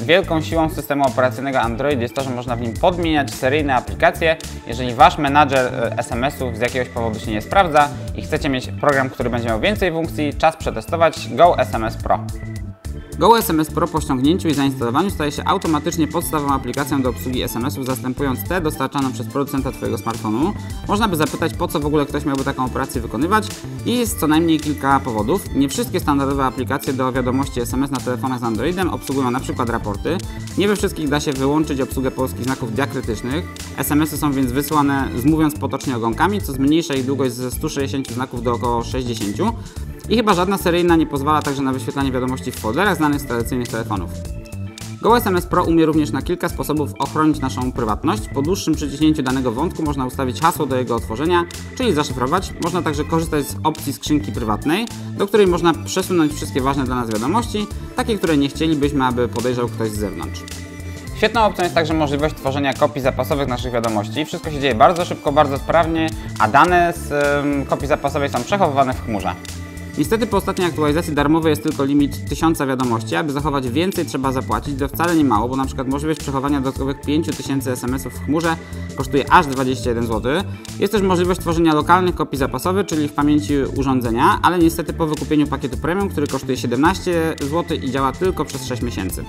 wielką siłą systemu operacyjnego Android jest to, że można w nim podmieniać seryjne aplikacje. Jeżeli Wasz menadżer e, SMS-ów z jakiegoś powodu się nie sprawdza i chcecie mieć program, który będzie miał więcej funkcji, czas przetestować Go SMS Pro. Go SMS Pro po ściągnięciu i zainstalowaniu staje się automatycznie podstawową aplikacją do obsługi SMS-ów, zastępując tę dostarczaną przez producenta Twojego smartfonu. Można by zapytać, po co w ogóle ktoś miałby taką operację wykonywać i jest co najmniej kilka powodów. Nie wszystkie standardowe aplikacje do wiadomości SMS na telefonach z Androidem obsługują np. raporty. Nie we wszystkich da się wyłączyć obsługę polskich znaków diakrytycznych. SMS-y są więc wysyłane mówiąc potocznie ogonkami, co zmniejsza ich długość ze 160 znaków do około 60. I chyba żadna seryjna nie pozwala także na wyświetlanie wiadomości w folderach znanych z tradycyjnych telefonów. Go SMS Pro umie również na kilka sposobów ochronić naszą prywatność. Po dłuższym przyciśnięciu danego wątku można ustawić hasło do jego otworzenia, czyli zaszyfrować. Można także korzystać z opcji skrzynki prywatnej, do której można przesunąć wszystkie ważne dla nas wiadomości, takie, które nie chcielibyśmy, aby podejrzał ktoś z zewnątrz. Świetną opcją jest także możliwość tworzenia kopii zapasowych naszych wiadomości. Wszystko się dzieje bardzo szybko, bardzo sprawnie, a dane z ym, kopii zapasowej są przechowywane w chmurze. Niestety po ostatniej aktualizacji darmowy jest tylko limit 1000 wiadomości. Aby zachować więcej trzeba zapłacić, to wcale nie mało, bo na przykład możliwość przechowania dodatkowych 5000 SMS-ów w chmurze kosztuje aż 21 zł. Jest też możliwość tworzenia lokalnych kopii zapasowych, czyli w pamięci urządzenia, ale niestety po wykupieniu pakietu premium, który kosztuje 17 zł i działa tylko przez 6 miesięcy.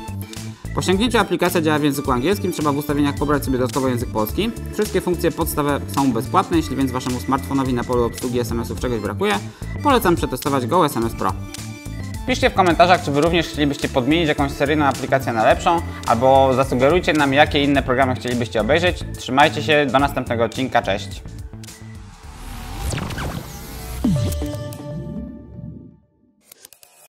Po aplikacja działa w języku angielskim, trzeba w ustawieniach pobrać sobie dodatkowo język polski. Wszystkie funkcje podstawowe są bezpłatne, jeśli więc Waszemu smartfonowi na polu obsługi SMS-ów czegoś brakuje, polecam przetestować Go SMS Pro. Piszcie w komentarzach, czy Wy również chcielibyście podmienić jakąś seryjną aplikację na lepszą, albo zasugerujcie nam, jakie inne programy chcielibyście obejrzeć. Trzymajcie się, do następnego odcinka, cześć!